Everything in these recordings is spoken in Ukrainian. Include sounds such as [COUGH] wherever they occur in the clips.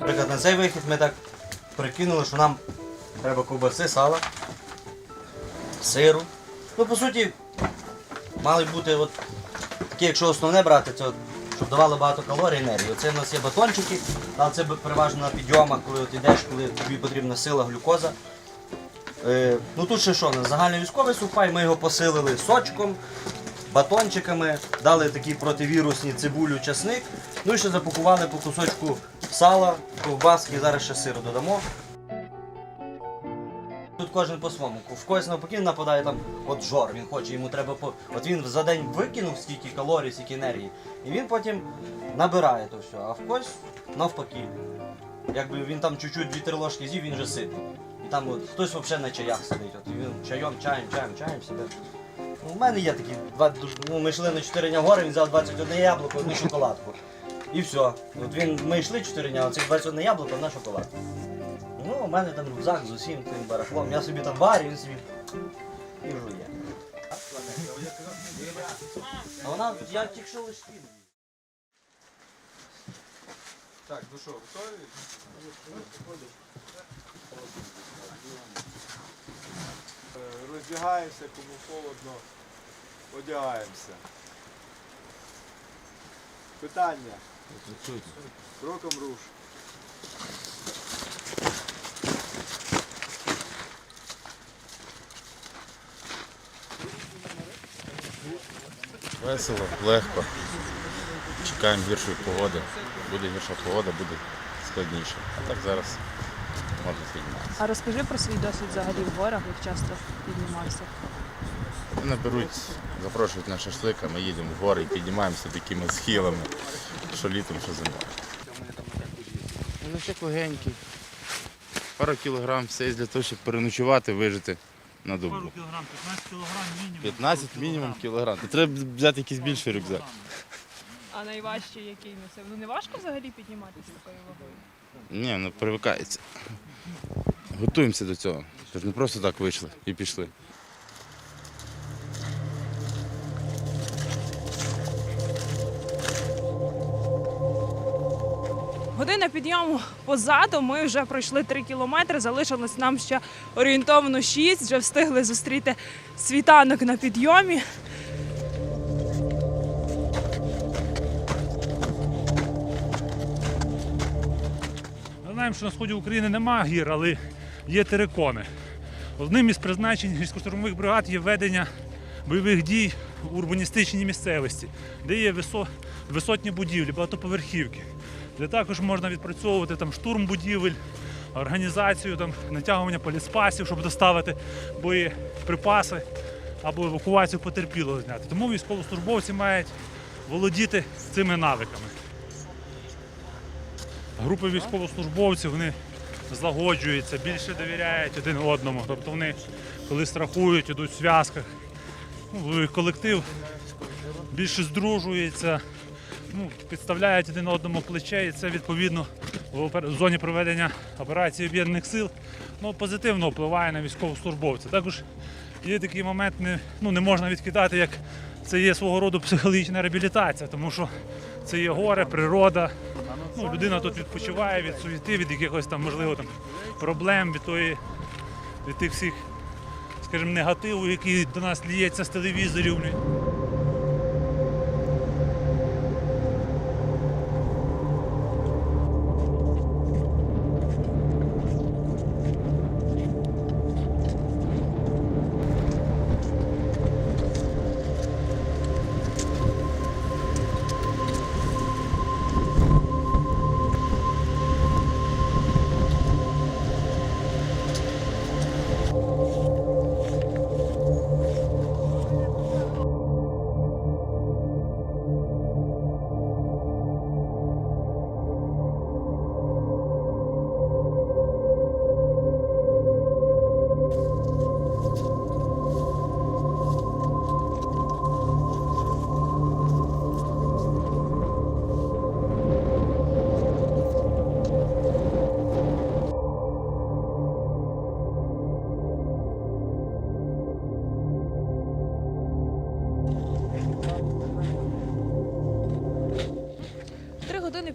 Наприклад, на цей вихід ми так прикинули, що нам треба ковбаси, сала, сиру. Ну, по суті, мали бути от такі, якщо основне брати, це от, щоб давало багато калорій, енергії. Оце в нас є батончики, але це переважно на підйомах, коли от йдеш, коли тобі потрібна сила, глюкоза. Е, ну тут ще що, загальний військовий сухпай, ми його посилили сочком, батончиками, дали такі противірусні цибулю, часник. Ну і ще запакували по кусочку сала, ковбаски, зараз ще сиру додамо. Тут кожен по-своєму. В когось навпаки нападає там от жор, він хоче, йому треба по. От він за день викинув стільки калорій, стільки енергії, і він потім набирає то все. А в когось навпаки. Якби він там чуть-чуть 2-3 ложки з'їв, він вже ситий. І там от, хтось взагалі на чаях сидить. От, він чайом, чаєм, чаєм, чаєм себе. Ну, у мене є такі два ну, ми йшли на 4 дня гори, він взяв 21 яблуко, одну шоколадку. І все. От він, ми йшли 4 дня, оце 21 яблуко, одна шоколадка. Ну, у мене там рюкзак з усім тим барахлом. Я собі там варю, він собі і жує. А вона, я тільки що лиш. Так, ну що, готові? Е, Роздягаємося, кому холодно, одягаємося. Питання. Кроком руш. Весело, легко. Чекаємо гіршої погоди. Буде гірша погода, буде складніше. А так зараз можна підніматися. А розкажи про свій досвід взагалі в горах, як часто піднімався. Мене беруть, запрошують на шашлик, а ми їдемо в гори і піднімаємося такими схилами, що літом, що зимою. Ну, як легенький. Пару кілограм, все є для того, щоб переночувати, вижити на добу. Пару кілограм, 15 кілограм мінімум. 15 мінімум кілограм. То треба взяти якийсь більший рюкзак. А найважчий який носив? Ну не важко взагалі підніматися такою вагою? Ні, ну привикається. Готуємося до цього. Тож не просто так вийшли і пішли. Година підйому позаду. Ми вже пройшли 3 кілометри. Залишилось нам ще орієнтовно 6. Вже встигли зустріти світанок на підйомі. Знаємо, що на сході України нема гір, але є терикони. Одним із призначень гірсько-штурмових бригад є ведення бойових дій у урбаністичній місцевості, де є висотні будівлі, багатоповерхівки, де також можна відпрацьовувати там штурм будівель, організацію там, натягування поліспасів, щоб доставити боєприпаси або евакуацію потерпілого зняти. Тому військовослужбовці мають володіти цими навиками. Групи військовослужбовців вони злагоджуються, більше довіряють один одному. Тобто вони, коли страхують, ідуть в зв'язках. Ну, колектив більше здружується, ну, підставляють один одному плече, і це відповідно в зоні проведення операції об'єднаних сил ну, позитивно впливає на військовослужбовця. Також є такий момент, не, ну, не можна відкидати, як це є свого роду психологічна реабілітація, тому що це є горе, природа. Ну, людина тут відпочиває від суєти, від якихось там, можливо, там, проблем, від тої, від тих всіх, скажімо, негативу, який до нас ліється з телевізорів.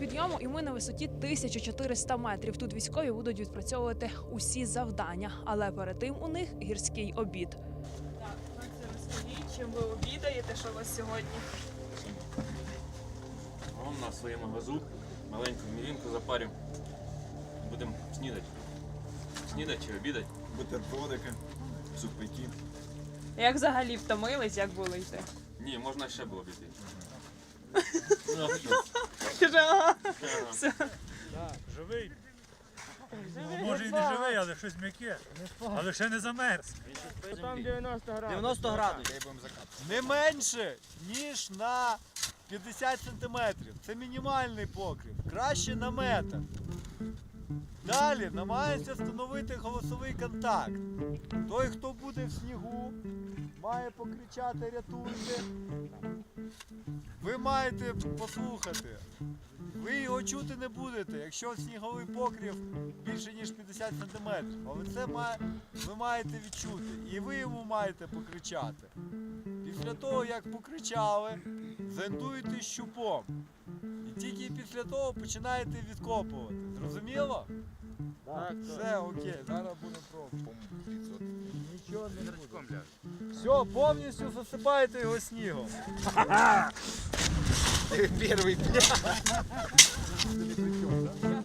Підйому, і ми на висоті 1400 метрів. Тут військові будуть відпрацьовувати усі завдання, але перед тим у них гірський обід. Так, розкажіть, чим ви обідаєте, що у вас сьогодні? Вон на своєму газу маленьку мілінку запаримо. Будемо снідати. Снідати чи обідати? Бутербродики, супики. Як взагалі втомились, як було йти? Ні, можна ще було піти. [LAUGHS] Каже, ага. Ага. Живий. Ну, може і не живий, але щось м'яке. Але ще не замерз. 90 градусів. Не менше, ніж на 50 сантиметрів. Це мінімальний покрив. Краще на метр. Далі намагається встановити голосовий контакт. Той, хто буде в снігу, має покричати рятуйте. Ви маєте послухати. Ви його чути не будете, якщо сніговий покрив більше ніж 50 сантиметрів. Але це має, ви маєте відчути. І ви йому маєте покричати. Після того, як покричали, зондуєте щупом. І тільки після того починаєте відкопувати. Зрозуміло? Так. Все, окей, зараз будемо пробувати. Нічого не буде. Все, повністю засипаєте його снігом. Там холодно.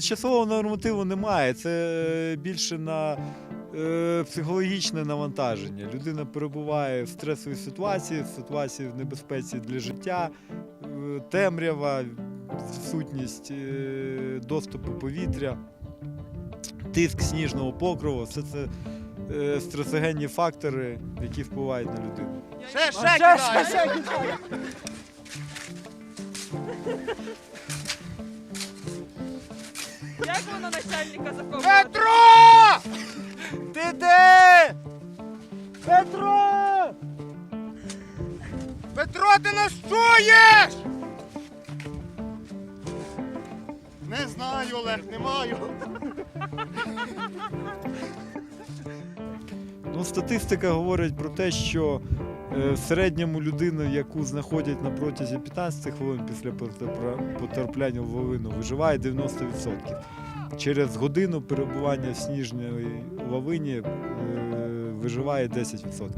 Часового нормативу немає. Це е, більше на е, психологічне навантаження. Людина перебуває в стресовій ситуації, в ситуації в небезпеці для життя, е, темрява, відсутність доступу повітря, тиск сніжного покрову. Все це стресогенні фактори, які впливають на людину. Ще, ще, Як воно начальника закопувати? Петро! Ти де? Петро! Петро, ти нас чуєш? Не знаю, Олег, не маю. Ну, статистика говорить про те, що в середньому людину, яку знаходять на протязі 15 хвилин після потрапляння в лавину, виживає 90%. Через годину перебування в сніжній лавині е, виживає 10%.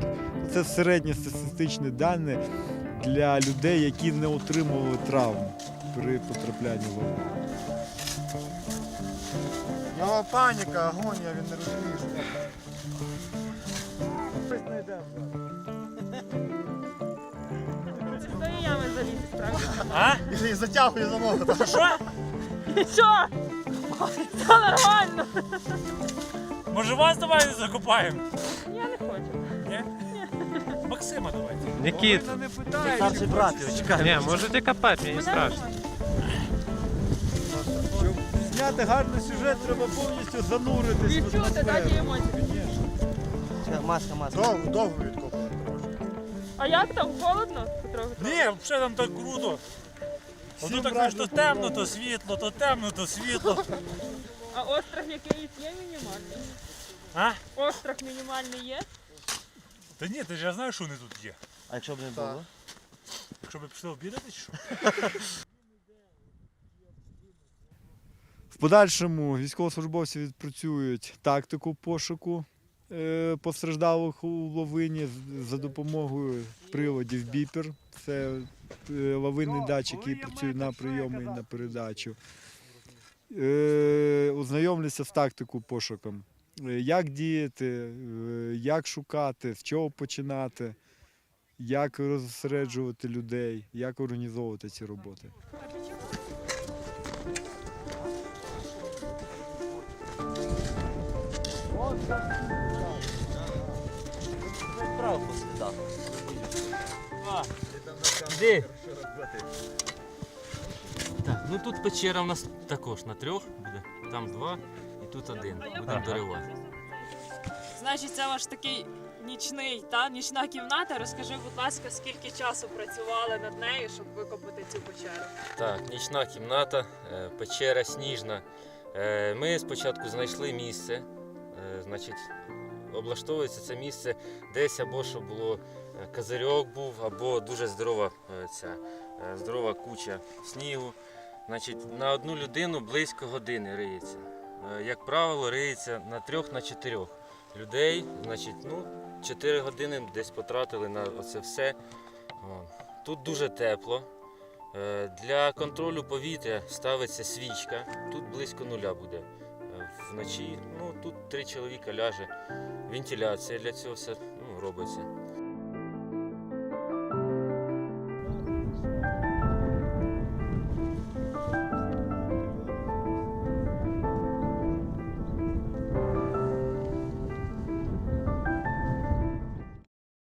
Це середнє статистичне дані для людей, які не отримували травм при потраплянні в лавину. Його паніка, агонія, він не розуміє. До А? І затягує за ногу. Що? Що? Це нормально. Може вас давай закопаємо? Я не хочу. Ні? Максима давайте. Никит, не. Старший брат, його чекає. не, можете копать, мне не страшно. Щоб зняти гарний сюжет, треба повністю зануритись в Відчути, атмосферу. так, і емоції. Маска, маска. Довго, довго відкопувати. А як там? Холодно? Петро? Ні, взагалі там так круто. Ото так раді то темно, то світло, то темно, то світло. А острах якийсь є мінімальний? А? Острах мінімальний є? Та ні, ти ж я знаю, що вони тут є. А якщо б не було? Якщо б пішли обідати чи що? В подальшому військовослужбовці відпрацюють тактику пошуку постраждалих у лавині за допомогою приладів біпер. Це е, лавинний датчик, який працює на прийом і на передачу. Е, Ознайомлюся з тактику пошуком. Е, Як діяти, е, як шукати, з чого починати, як розсереджувати людей, як організовувати ці роботи. Право Де? Так, ну тут печера в нас також на трьох буде. Там два і тут один. Будемо доривати. Значить, це ваш такий нічний, та нічна кімната. Розкажи, будь ласка, скільки часу працювали над нею, щоб викопати цю печеру? Так, нічна кімната, е, печера сніжна. Е, Ми спочатку знайшли місце. Е, Значить, облаштовується це місце десь або щоб було козирьок був, або дуже здорова е, ця е, здорова куча снігу. Значить, на одну людину близько години риється. Е, Як правило, риється на трьох, на чотирьох людей. Значить, ну, 4 години десь потратили на оце все. Тут дуже тепло. Е, Для контролю повітря ставиться свічка. Тут близько нуля буде е, вночі. Ну, тут три чоловіка ляже. Вентиляція для цього все ну, робиться.